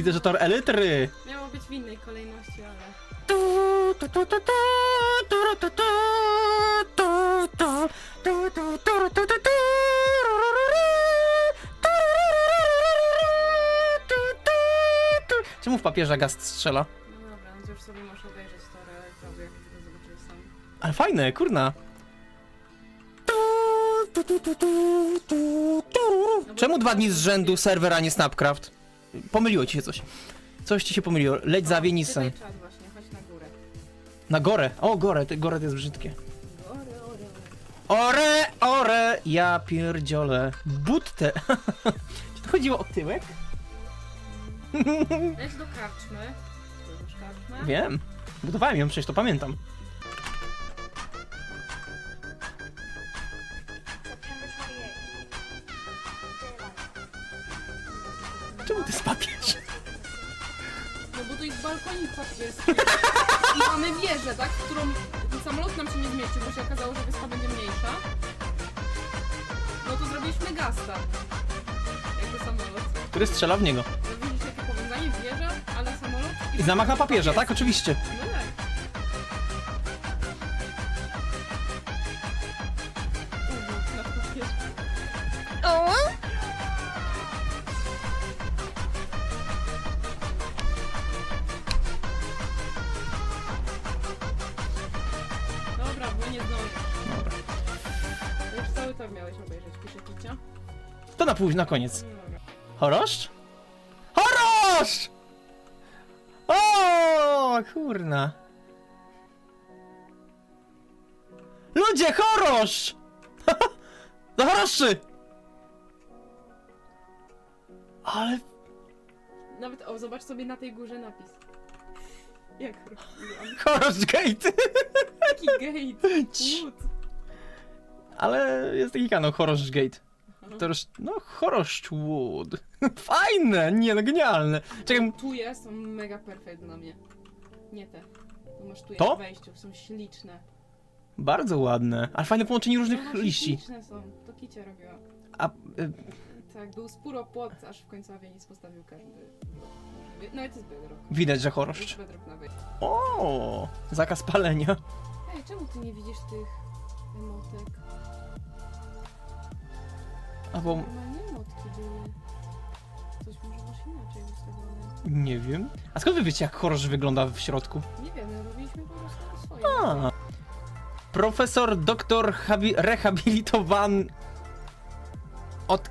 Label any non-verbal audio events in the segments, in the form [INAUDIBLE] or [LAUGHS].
Widzę, że to elitry. Miało być w innej kolejności, ale... Czemu w papieża gast strzela? No dobra, no to już sobie możesz obejrzeć to prawie, jak zobaczysz sam. Ale fajne, kurna. Czemu dwa dni z rzędu serwer, a nie Snapcraft? Pomyliło ci się coś. Coś ci się pomyliło. Leć za właśnie, chodź na górę. Na gorę. O, gorę, te gore to jest brzydkie. Ore, ore, ore. Ore, ore, ja pierdziolę. Buttę. [LAUGHS] Czy to chodziło o tyłek? Leć do karczmy. Karczmę. Wiem. Budowałem ją, przecież to pamiętam. Papierski. I mamy wieżę, tak? W którą samolot nam się nie zmieścił, bo się okazało, że wyspa będzie mniejsza. No to zrobiliśmy gasta. Jakby samolot. Który strzela w niego. Widzisz jakie powiązanie? Wieża, ale samolot I zamach na papieża, tak? Oczywiście. Nie zdążę. Dobra. Już cały tor miałeś obejrzeć, pisze Kicia. To na później, na koniec. No. Choroszcz? Choroszcz! O, kurna. Ludzie, choroszcz! [LAUGHS] Do choroszczy! Ale Nawet, o, zobacz sobie na tej górze napis. Jak choroszcz gate! Taki gate. Ale jest taki kanał choroszcz gate. To już, no wood. [LAUGHS] Fajne, nie no genialne. Czekaj, Tuje są mega perfekt dla mnie. Nie te. Tu masz tuje To? w wejściu, są śliczne. bardzo ładne. Ale fajne połączenie No różnych właśnie liści. Śliczne są. To Kicia robiła. A, y, Tak, był spóro płot, aż w końcu Avianis postawił każdy blok. możliwy. Nawet jest bedrock. widać, że Jest choroszcz. bedrock na. O, zakaz palenia. Ej, czemu ty nie widzisz tych emotek? A bo Normalnie emotki były. Coś może masz inaczej ustawione. nie wiem. A skąd wy wiecie, jak choroszcz wygląda w środku? Nie wiem, no robiliśmy po prostu swoje. A. Profesor, doktor, habi- rehabilitowany od...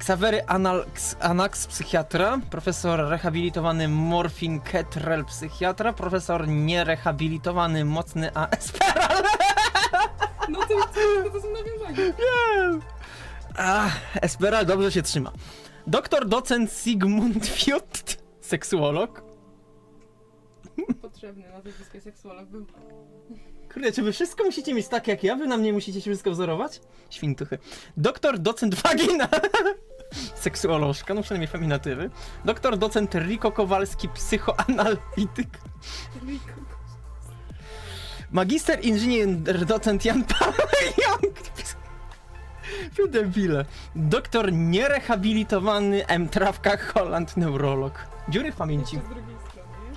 Ksawery Anal Ks- Anax, psychiatra, profesor rehabilitowany Morfin Ketrel, psychiatra, profesor nierehabilitowany Mocny A. Esperal! No to, to, to są nawiązania. Wiem! Ach, Esperal dobrze się trzyma. Doktor docent Sigmund Fiut, seksuolog. Potrzebny na wyspie seksuolog był. Kurde, czy wy wszystko musicie mieć tak jak ja? Wy na mnie musicie się wszystko wzorować? Świntuchy. Doktor docent Wagina. Seksuolożka, no przynajmniej feminatywy. Doktor docent Riko Kowalski, psychoanalityk. Magister inżynier docent Jan Paweł [LAUGHS] Young. Wy debile. Doktor nierehabilitowany M. Trawka Holland, neurolog. Dziury w pamięci. Jeszcze z drugiej strony, nie?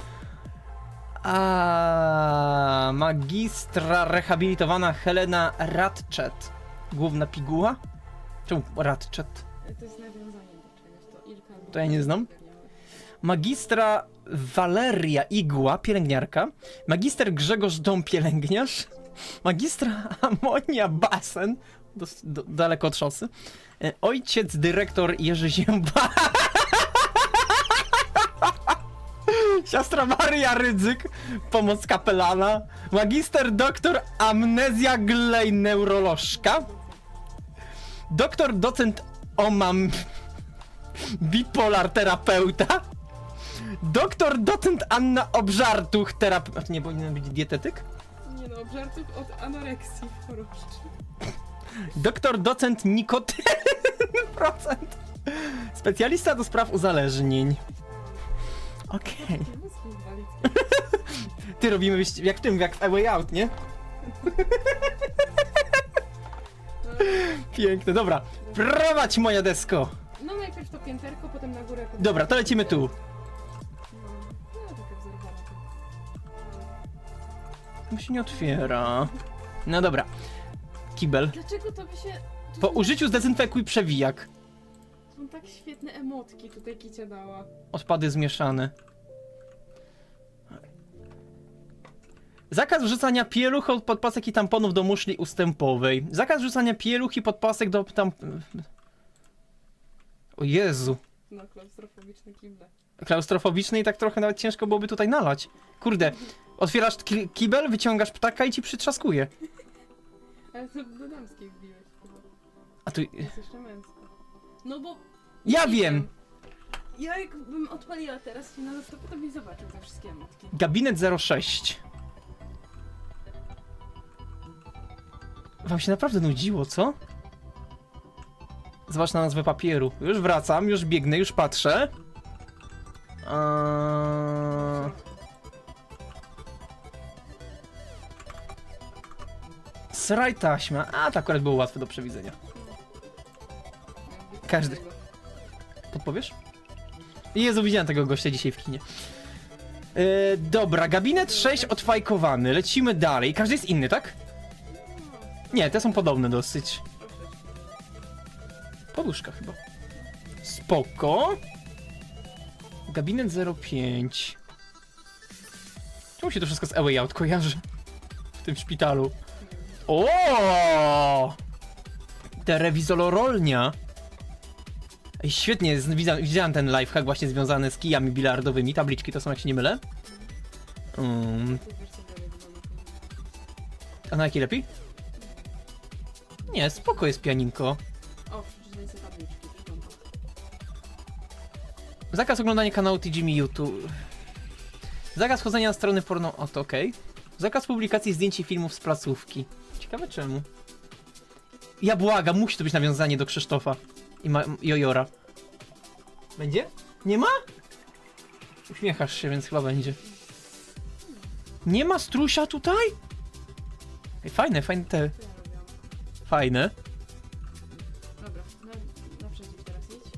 A magistra rehabilitowana Helena Radczet. Główna piguła? Czemu Radczet? To jest nawiązanie do czegoś, to To ja nie znam. Magistra Waleria Igła, pielęgniarka. Magister Grzegorz Dom, pielęgniarz. Magistra Amonia Basen, dos- do, daleko od szosy. E, Ojciec dyrektor Jerzy Zięba. [LAUGHS] Siostra Maria Rydzyk, pomoc kapelana. Magister doktor Amnezja Glej, neurolożka. Doktor docent Omam, bipolar terapeuta. Doktor docent Anna Obżartuch, terapeut. Nie powinien być dietetyk? Nie no, żartów od anoreksji w choroszczy. Doktor docent nikotyny [LAUGHS] procent. Specjalista do spraw uzależnień. Okej. Nie. [LAUGHS] Ty robimy jak w tym, jak w A Way Out, nie? [LAUGHS] Piękne, dobra. Prowadź moja desko! No najpierw to pięterko, potem na górę. potem- Dobra, to lecimy tu. No, no wzorowana to. To się nie otwiera. No dobra. Kibel. Dlaczego to by się... tu Po są- użyciu zdezynfekuj przewijak. Są tak świetne emotki tutaj Kicia dała. Odpady zmieszane. Zakaz wrzucania pieluch od podpasek i tamponów do muszli ustępowej. Zakaz wrzucania pieluch i podpasek do tam... O Jezu. No, klaustrofobiczne kible. Klaustrofobiczny i tak trochę nawet ciężko byłoby tutaj nalać. Kurde, otwierasz ki- kibel, wyciągasz ptaka i ci przytrzaskuje. [LAUGHS] Ale to do damskiej wbiłeś chyba. A tu... To jest jeszcze. No bo... Ja nie wiem! Ja jakbym odpaliła teraz się na laptopie, to byś zobaczył te wszystkie emotki. Gabinet 06. Wam się naprawdę nudziło, co? Zobacz na nazwę papieru. Już wracam, już biegnę, już patrzę. Eee... Sraj taśma. A, to akurat było łatwe do przewidzenia. Każdy. Podpowiesz? Jezu, widziałem tego gościa dzisiaj w kinie. Yy, dobra, gabinet 6 odfajkowany. Lecimy dalej. Każdy jest inny, tak? Nie, te są podobne dosyć. Poduszka chyba. Spoko. Gabinet 05. Czemu się to wszystko z A Way Out kojarzy? W tym szpitalu. O! Telewizorolnia. Ej, świetnie, widziałem ten lifehack właśnie związany z kijami bilardowymi. Tabliczki to są, jak się nie mylę. Wygląda. a na jaki lepiej? Nie, spoko jest pianinko. O, przeczytaj sobie tabliczki. Zakaz oglądania kanału TGM YouTube. Zakaz chodzenia na strony porno. O, to okej. Zakaz publikacji zdjęć i filmów z placówki. Ciekawe czemu. Ja błagam, musi to być nawiązanie do Krzysztofa i Ma Jojora. Będzie? Nie ma? Uśmiechasz się, więc chyba będzie. Nie ma strusia tutaj? Ej, fajne, fajne te. Fajne. Dobra, na, naprzeciw teraz idź.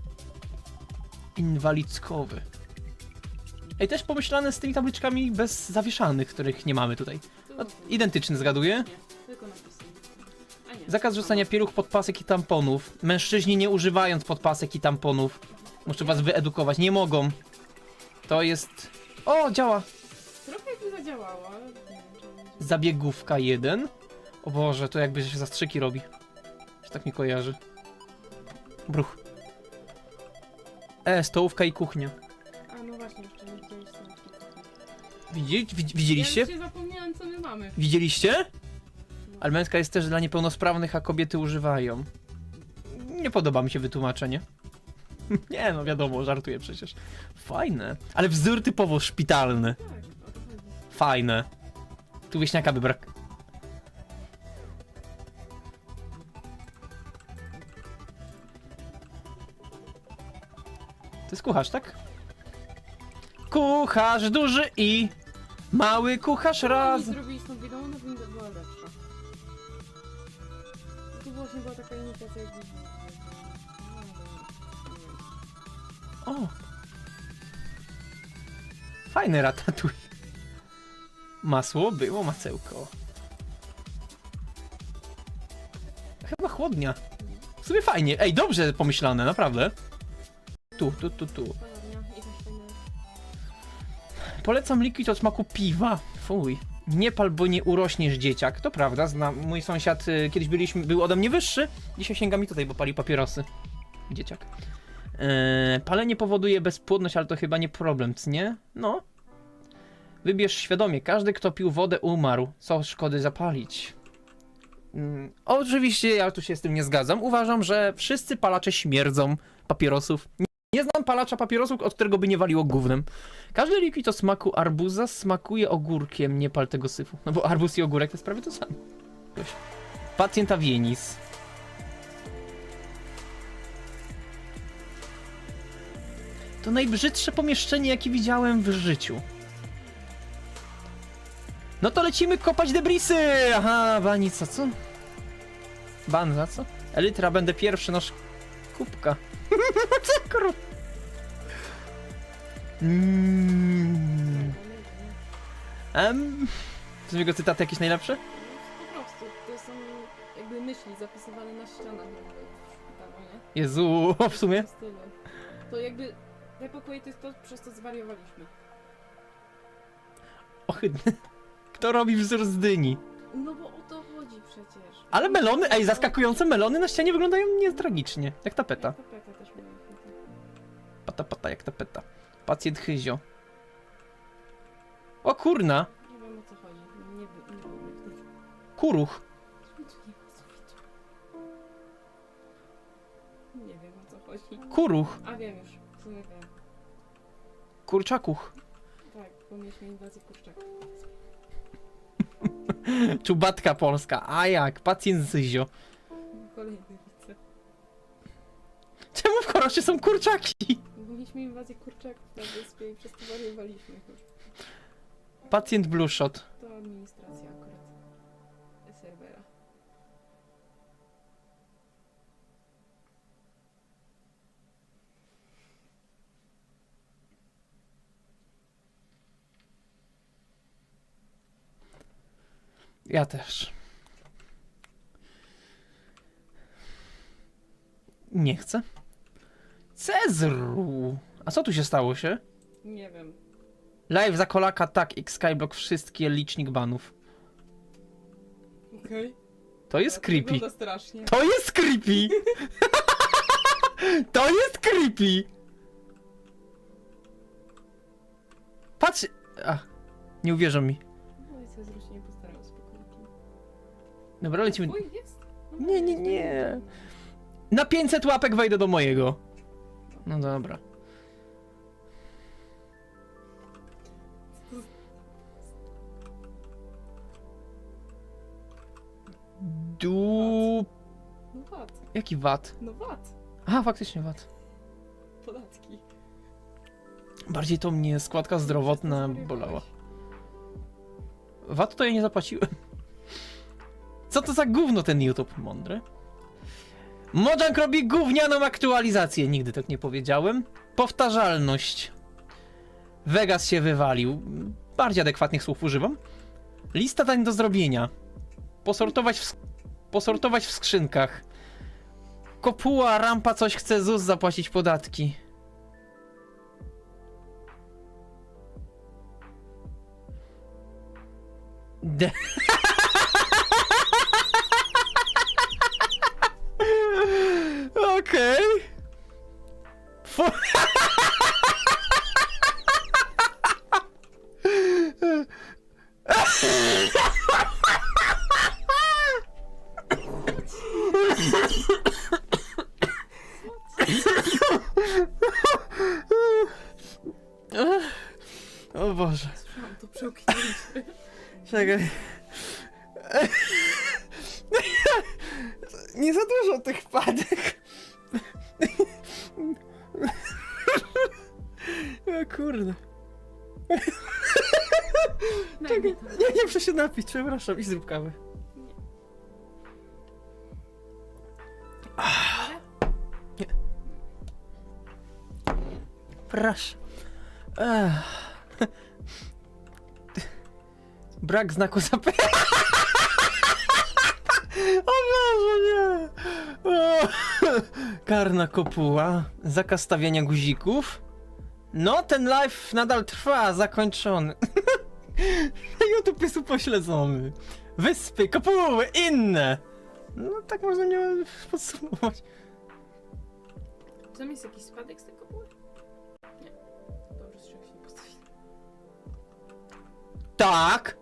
Inwalidzkowy. Ej, też pomyślane z tymi tabliczkami bez zawieszanych, których nie mamy tutaj. Tu, No, tu. identyczny, zgaduję? Nie, tylko napisy. A nie. Zakaz rzucania pieluch, podpasek i tamponów. Mężczyźni nie używając podpasek i tamponów. Muszę was wyedukować. Nie mogą. To jest... O, działa! Trochę jakby zadziałało, ale nie wiem. Zabiegówka 1. O Boże, to jakby się zastrzyki robi. Się tak mi kojarzy. Bruch. E, stołówka i kuchnia. A no właśnie, jeszcze nie widzieliście? Ja już się zapomniałam, co my mamy. Widzieliście? Ale męska jest też dla niepełnosprawnych, a kobiety używają. Nie podoba mi się wytłumaczenie. [LAUGHS] Nie no, wiadomo, żartuję przecież. Fajne. Ale wzór typowo szpitalny. Tak, o to chodzi. Fajne. Tu wieśniaka by brak. Kucharz, tak? Kucharz duży i mały kucharz raz. Oni zrobili ona powinna była lepsza. Tu właśnie była taka imitacja jak. O! Fajny ratatuj. Masło było macełko. Chyba chłodnia. W sumie fajnie. Ej, dobrze pomyślane, naprawdę. Tu, tu, tu, tu. Polecam likwid o smaku piwa. Fuj. Nie pal, bo nie urośniesz dzieciak. To prawda, znam. Mój sąsiad y, kiedyś byliśmy, był ode mnie wyższy. Dzisiaj sięga mi tutaj, bo pali papierosy. Dzieciak. Eee, palenie powoduje bezpłodność, ale to chyba nie problem, c nie? No. Wybierz świadomie. Każdy, kto pił wodę, umarł. Co szkody zapalić? Mm, oczywiście ja tu się z tym nie zgadzam. Uważam, że wszyscy palacze śmierdzą papierosów. Nie, znam palacza papierosów, od którego by nie waliło gównem. Każdy likwid o smaku arbuza smakuje ogórkiem, nie pal tego syfu. No bo arbuz i ogórek to jest prawie to samo. Jakoś. Pacjent Avienis. To najbrzydsze pomieszczenie, jakie widziałem w życiu. No to lecimy kopać debrisy! Aha, banica, co? Ban za co? Elytra, będę pierwszy, noż kubka. Co kru... Mm. Em, Są jego cytaty jakieś najlepsze? Po prostu, to są jakby myśli zapisywane na ścianach jakby w szpitalu, nie? Jezu, [LAUGHS] w sumie. W stylu. To jakby Epokuję to jest to, przez co zwariowaliśmy. Ohydny. Kto robi wzór z dyni? No bo o to chodzi przecież. Ale melony, ej, zaskakujące melony na ścianie wyglądają nietragicznie. Jak tapeta. Tapeta też mieliśmy. Pata, pata, jak tapeta. Pacjent Hyzio. O kurna! Nie wiem o co chodzi. Nie, nie wtedy. Kuruch. Tu nie ma sufitu? Nie wiem o co chodzi. Kuruch. A wiem już. W sumie wiem. Kurczakuch. Tak, bo mieliśmy inwazję kurczaków. Czubatka polska. A jak? Pacjent Zyzio. Kolejny widzę. Czemu w korosie są kurczaki? Mieliśmy inwazję kurczaków na wyspie i przez to wariowaliśmy już. Pacjent Blueshot. To administracja akurat. Ja też. Nie chcę. Cezru! A co tu się stało się? Nie wiem. Live za kolaka, tak, X Skyblock, wszystkie licznik banów. Okej. To jest creepy. Wygląda strasznie. To jest creepy! [LAUGHS] to jest creepy! Patrz... Ach, nie uwierzą mi. No Dobra, lecimy. Twój jest? No, Nie, nie, nie. Na 500 łapek wejdę do mojego. No dobra. Du... No VAT. Jaki VAT? No VAT. Aha, faktycznie VAT. Podatki. Bardziej to mnie składka zdrowotna bolała. VAT to ja nie zapłaciłem. Co to za gówno ten YouTube? Mądry. Mojang robi gównianą aktualizację. Nigdy tak nie powiedziałem. Powtarzalność. Vegas się wywalił. Bardziej adekwatnych słów używam. Lista dań do zrobienia. Posortować w, posortować w skrzynkach. Kopuła, rampa coś chce ZUS zapłacić podatki. De [LAUGHS] Okej. Fu- O Boże. Słyszałam to przełknięcie. Czekaj. Nie za dużo tych wpadek. Kurde. [LAUGHS] Mi to. Nie, nie muszę się napić, przepraszam. I zrób kawę. Ale Proszę. Ech. Brak znaku zapytania. [LAUGHS] O Boże, nie. O. Karna kopuła. Zakaz stawiania guzików. No, ten live nadal trwa, zakończony. [LAUGHS] YouTube jest upośledzony. Wyspy, kopuły, inne. No, tak można nie podsumować. Czy tam jest jakiś spadek z tego były? Nie. Po prostu czegoś nie postawili. Tak.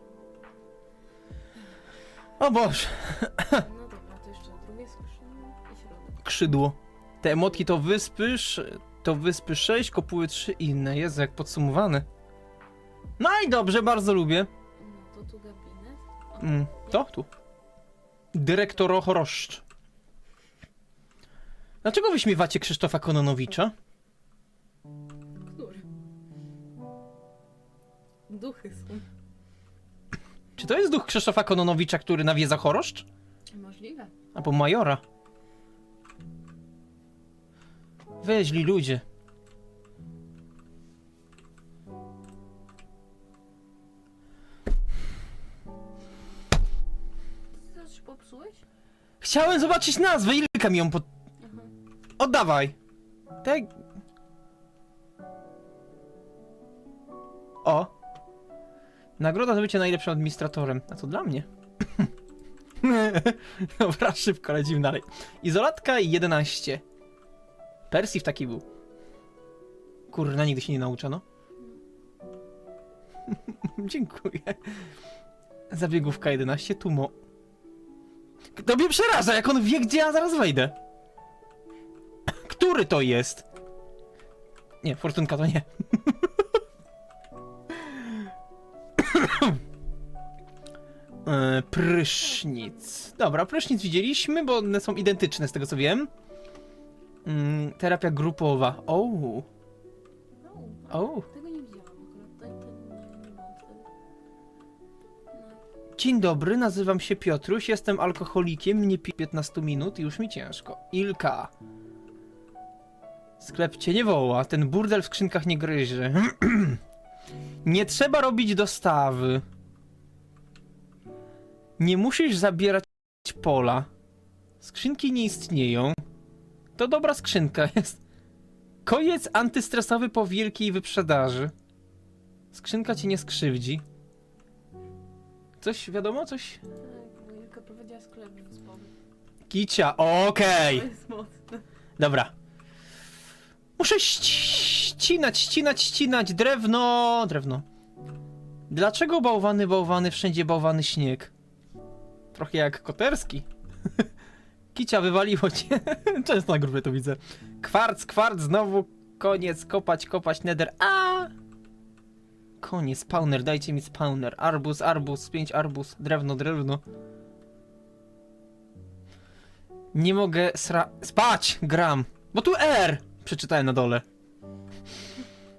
O Boże. No dobra, to jeszcze drugie skrzynie i środek. Krzydło. Te emotki to wyspy, sz- to wyspy 6, kopuły 3 inne. Jezu, jak podsumowane. No i dobrze, bardzo lubię. No to tu gabinet. O, Mm, to tu. Dyrektor Ochoroszcz. Dlaczego wyśmiewacie Krzysztofa Kononowicza? Który? Duchy są. Czy to jest duch Krzysztofa Kononowicza, który nawiedza choroszcz? Możliwe. Albo majora. Weźli ludzie. Ty coś popsułeś? Chciałem zobaczyć nazwę, Ilka mi ją pod... Aha. Oddawaj! Tak... O! Nagroda za bycie najlepszym administratorem. A to dla mnie. [LAUGHS] Dobra, szybko lecimy dalej. Izolatka 11. Persif taki był. Kurna, nigdy się nie nauczono. [LAUGHS] Dziękuję. Zabiegówka 11, Tumo. To mnie przeraża, jak on wie, gdzie ja zaraz wejdę. [LAUGHS] Który to jest? Nie, Fortunka to nie. [LAUGHS] E, prysznic. Dobra, prysznic widzieliśmy, bo one są identyczne z tego co wiem. Mm, terapia grupowa. O, o. tego nie widziałam akurat. Dzień dobry, nazywam się Piotruś, jestem alkoholikiem, nie piję 15 minut i już mi ciężko. Ilka. Sklep cię nie woła, ten burdel w skrzynkach nie gryzie. [CLEARS THROAT] nie trzeba robić dostawy. Nie musisz zabierać pola. Skrzynki nie istnieją. To dobra skrzynka [LAUGHS] jest. Koniec antystresowy po wielkiej wyprzedaży. Skrzynka cię nie skrzywdzi. Coś wiadomo? Coś? Tak, Julka sklep. Kicia, okej. To jest mocne. Dobra. Muszę ści- ścinać, ścinać, ścinać. Drewno, drewno. Dlaczego bałwany, bałwany, wszędzie bałwany śnieg? Trochę jak koterski. [LAUGHS] Kicia, wywaliło cię. [LAUGHS] Często na grupie to widzę. Kwarc, kwarc, znowu koniec, kopać, kopać, nether. A! Koniec, spawner, dajcie mi spawner. Arbus, arbus, pięć arbus, drewno, drewno. Nie mogę sra... Spać! Gram. Bo tu R! Przeczytałem na dole.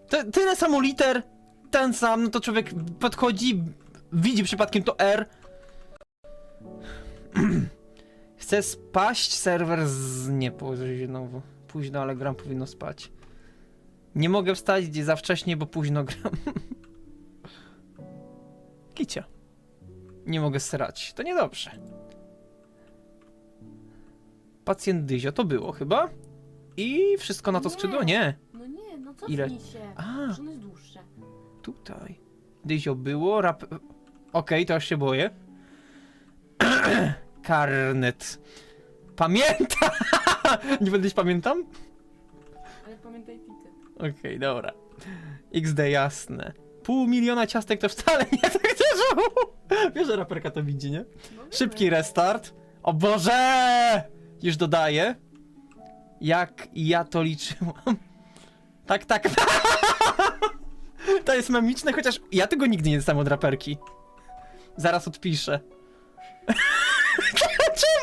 Te, tyle samo liter, ten sam, no to człowiek podchodzi, widzi przypadkiem to R. [CLEARS THROAT] Chcę spaść, serwer z... Nie, znowu. Późno, ale gram powinno spać. Nie mogę wstać gdzie za wcześnie, bo późno gram. [LAUGHS] Kicia. Nie mogę srać. To niedobrze. Pacjent Dyzio to było chyba? I wszystko na to Nie. skrzydło? Nie. No nie, no co Ile? się? A. Ono jest dłuższe. Tutaj. Dyzio było, rap... Okej, to aż się boję. [CLEARS THROAT] Karnet. Pamiętam! [LAUGHS] Nie będę pamiętam? Ale pamiętaj ticket. Okej, dobra. XD jasne. Pół miliona ciastek to wcale nie tak też. [LAUGHS] Wiesz, że raperka to widzi, nie? No. Szybki restart. O Boże! Już dodaję. Jak ja to liczyłam. [LAUGHS] Tak, tak. To jest memiczne, chociaż ja tego nigdy nie dostałem od raperki. Zaraz odpiszę.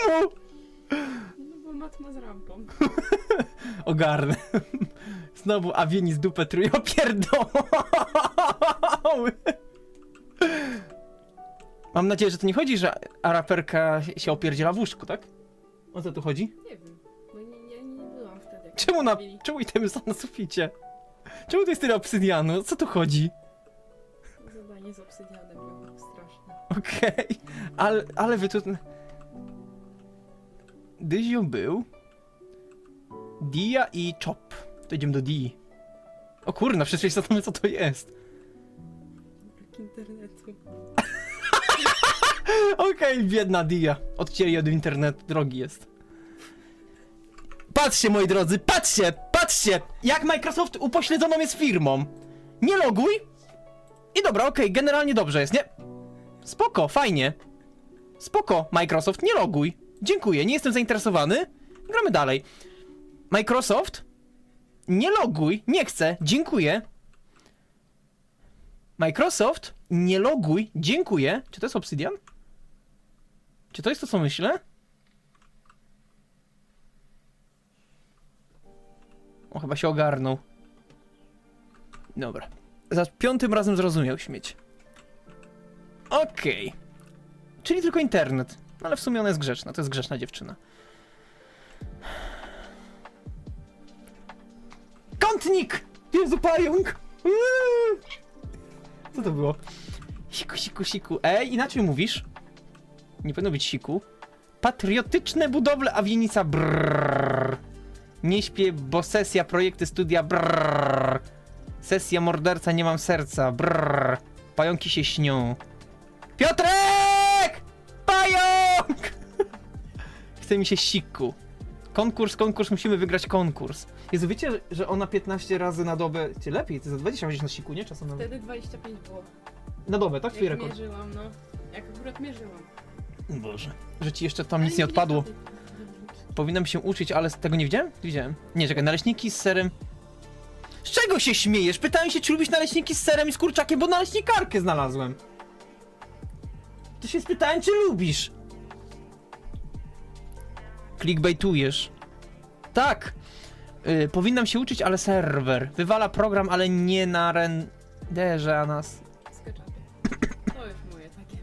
Czemu? No bo matma z rampą. [LAUGHS] Ogarnę. Znowu Awieni z dupę trują [LAUGHS] pierdoły. Mam nadzieję, że to nie chodzi, że raperka się opierdziela w łóżku, tak? O co tu chodzi? Nie wiem, bo nie, nie, nie byłam wtedy. jak Czemu na, robili. czemu itemy są na suficie? Czemu to jest tyle obsydianu? O co tu chodzi? Zadanie z obsydianem było straszne. Okej, ale, ale wy tu... Dyzio był. Dia i Chop. To idziemy do Dii. O kurna, wszyscy wiemy co to jest. Internetu. [LAUGHS] Okej, biedna Dia. Odcięli od internetu, drogi jest. Patrzcie, moi drodzy, patrzcie, patrzcie! Jak Microsoft upośledzoną jest firmą. Nie loguj. I dobra, okej, generalnie dobrze jest, nie? Spoko, fajnie. Spoko, Microsoft, nie loguj. Dziękuję, nie jestem zainteresowany. Gramy dalej. Microsoft, nie loguj, nie chcę, dziękuję. Microsoft, nie loguj, dziękuję. Czy to jest Obsidian? Czy to jest to, co myślę? O, chyba się ogarnął. Dobra. Za piątym razem zrozumiał śmieć. Okej. Czyli tylko internet. No ale w sumie ona jest grzeczna, to jest grzeczna dziewczyna. Kątnik! Jezu, pająk! Co to było? Siku, siku, siku. Ej, inaczej mówisz? Nie powinno być siku. Patriotyczne budowle, a wienica brrrr. Nie śpię, bo sesja, projekty, studia brrrr. Sesja morderca, nie mam serca brrrr. Pająki się śnią. Piotrek! Chce mi się siku. Konkurs, konkurs, musimy wygrać konkurs. Jezu, wiecie, że ona 15 razy na dobę... Czy lepiej, ty za 20 chodzisz na siku, nie? Czasem nawet. Wtedy 25 było. Na dobę, tak? Twój Jak rekord. mierzyłam, no. Jak akurat mierzyłam. Boże. Że ci jeszcze tam nic nie odpadło. padło. Powinnam się uczyć, ale z tego nie widziałem? Widziałem. Nie, czekaj, naleśniki z serem. Z czego się śmiejesz? Pytałem się, czy lubisz naleśniki z serem i z kurczakiem, bo naleśnikarkę znalazłem. To się spytałem, czy lubisz. Clickbaitujesz. Tak. Y, powinnam się uczyć, ale serwer. Wywala program, ale nie na renderze, a nas. To [COUGHS] już moje takie.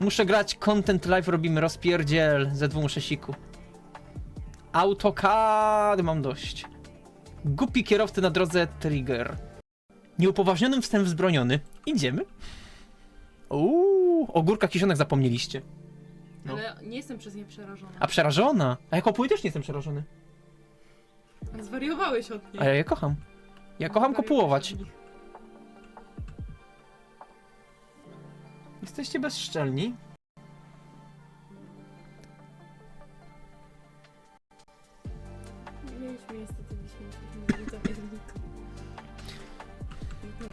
Muszę grać, content live robimy, rozpierdziel. Ze dwóch muszę siku. AutoCAD mam dość. Głupi kierowcy na drodze trigger. Nieupoważnionym wstęp wzbroniony. Idziemy. Uuu, o górkach kieszonek zapomnieliście. No. Ale nie jestem przez nie przerażona. A przerażona? A ja kopuję też nie jestem przerażony. Zwariowałeś od niej. A ja je kocham. Ja kocham kopułować. Jesteście bezszczelni. Nie mieliśmy niestety dzisiaj zamiernika.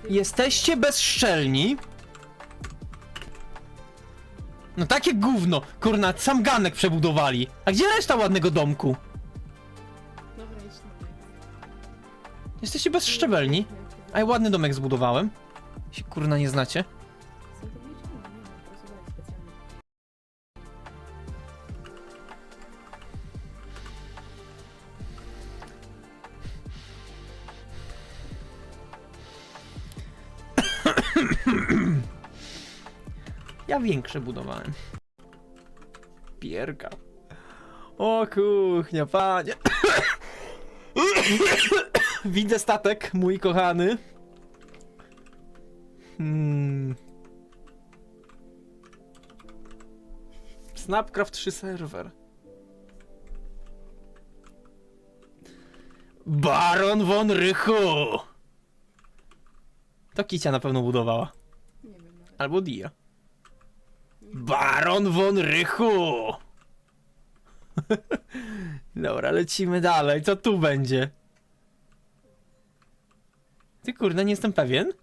Jesteście bezszczelni. No takie gówno. Kurna, sam ganek przebudowali. A gdzie reszta ładnego domku? Dobra, idź mnie. Jesteście bezszczebelni. A ja ładny domek zbudowałem. Się kurna nie znacie. Większe budowałem. Pierka. O kuchnia, panie. [COUGHS] Widzę statek, mój kochany. Hmm. Snapcraft 3 serwer. Baron von Rychu! To Kicia na pewno budowała. Nie wiem nawet. Albo Dia. Baron von Rychu! [LAUGHS] Dobra, lecimy dalej. Co tu będzie? Ty kurde, nie jestem pewien.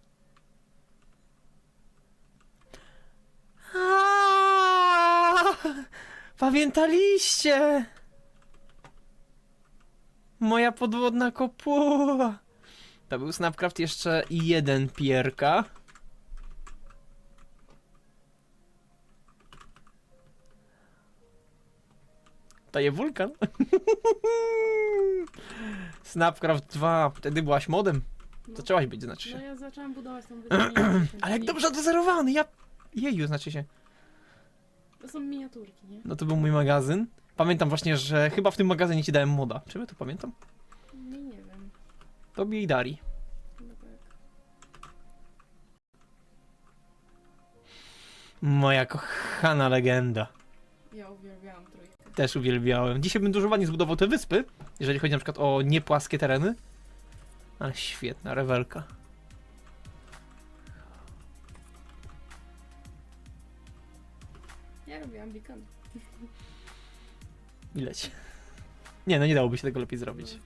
Aaaa! Pamiętaliście? Moja podwodna kopuła. To był Snapcraft jeszcze jeden pierka. To je wulkan. [LAUGHS] Snapcraft 2. Wtedy byłaś modem. No. Zaczęłaś być, znaczy No się. ja zaczęłam budować tą wyspę. Ale jak dobrze dozerowany, ja... Jeju, znaczy się. To są miniaturki, nie? No to był mój magazyn. Pamiętam właśnie, że chyba w tym magazynie ci dałem moda. Czy ja to pamiętam? No nie wiem. Tobie i Dari. Chyba tak. Moja kochana legenda. Też uwielbiałem. Dzisiaj bym dużo ładnie zbudował te wyspy, jeżeli chodzi na przykład o niepłaskie tereny. Ale świetna rewelka. Ja robiłam beacon. Ileć. Nie, no nie dałoby się tego lepiej zrobić.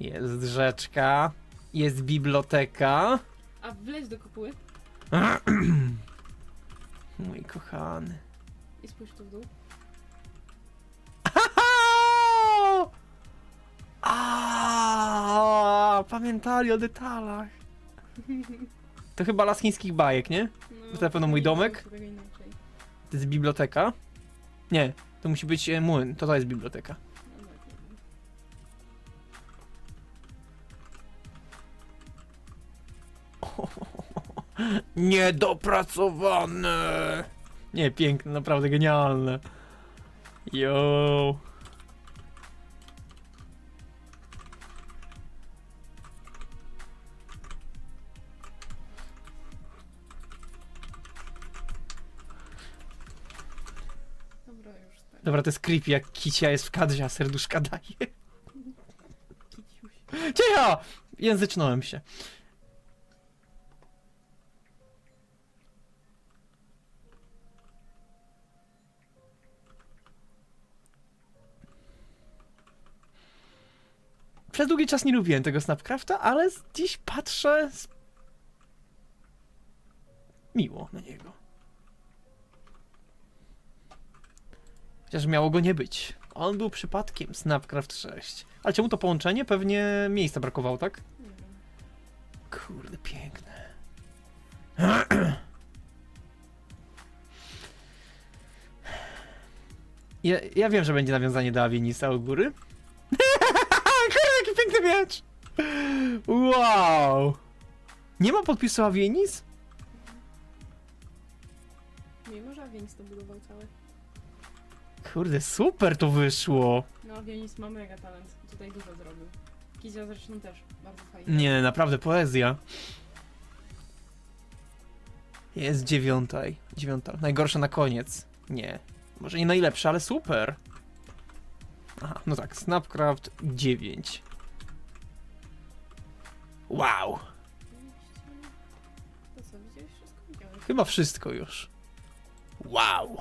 Jest rzeczka. Jest biblioteka. A wleć do kopuły [CLEARS THROAT] Mój kochany. i spójrz tu w dół. A, pamiętali o detalach. [LAUGHS] To chyba las chińskich bajek, nie? No, To na pewno mój domek? To jest biblioteka. Nie, to musi być e, młyn. To to jest biblioteka. No. Niedopracowane. Nie, piękne, naprawdę genialne. Yo. Dobra, to jest creepy, jak Kicia jest w kadrze, a serduszka daje. Cicho! Języcznąłem się. Przez długi czas nie lubiłem tego Snapcrafta, ale dziś patrzę z... miło na niego. Chociaż miało go nie być. On był przypadkiem Snapcraft 6. Ale czemu to połączenie? Pewnie miejsca brakowało, tak? Kurde, piękne. Ja, ja wiem, że będzie nawiązanie do Avienisa u góry. [LAUGHS] Kurde, jaki piękny miecz! Wow! Nie ma podpisu Avienis? Mimo, że Avienis to budował całe. Kurde, super to wyszło. No Avienis ma mega talent. Tutaj dużo zrobił. Kizia zresztą też bardzo fajnie. Nie, naprawdę poezja. Jest dziewiąta. Dziewiąta. Najgorsza na koniec. Nie. Może nie najlepsza, ale super. Aha, no tak. Snapcraft 9. Wow. To co, widziałeś wszystko? Widziałeś. Chyba wszystko już. Wow.